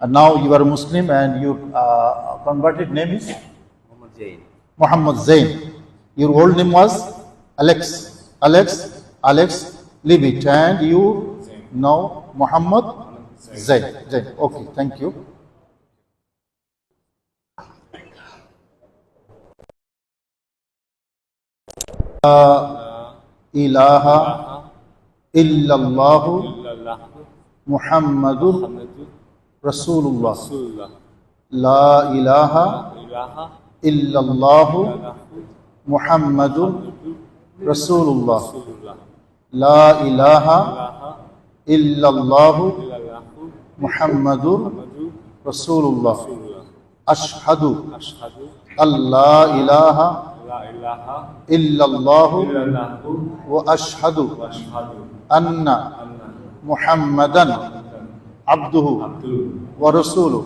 And now you are a Muslim and your uh, converted name is Muhammad Jain. Muhammad Zain. Your old name was Alex. Alex, Alex, leave it. And you now Muhammad Zain. Zain. Okay, thank you. ilaha Illallah Muhammadur رسول الله لا إله إلا الله محمد رسول الله لا إله إلا الله محمد رسول الله أشهد أن لا إله إلا الله وأشهد أن محمدا عبده ورسوله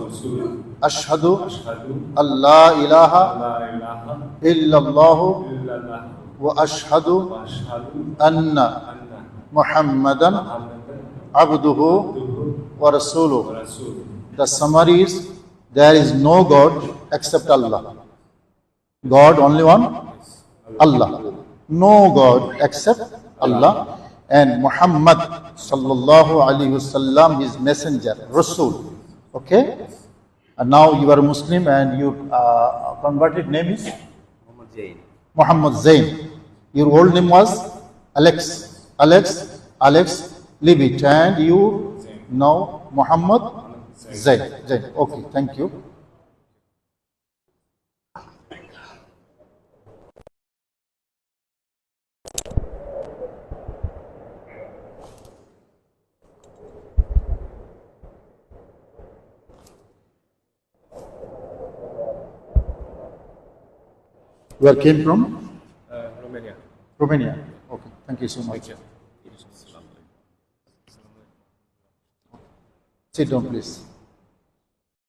اشهد ان لا اله الا الله واشهد ان محمدا عبده ورسوله the summary is there is no god except allah god only one allah no god except allah And Muhammad sallallahu alaihi wasallam, his messenger, Rasul. Okay? And now you are a Muslim and your uh, converted name is Muhammad Jain. Muhammad Zain. Your old name was Alex. Alex, Alex, leave it. And you now Muhammad Zain. Zain. Okay, thank you. Where came from? Uh, Romania. Romania. Okay, thank you so much. Sit down, please.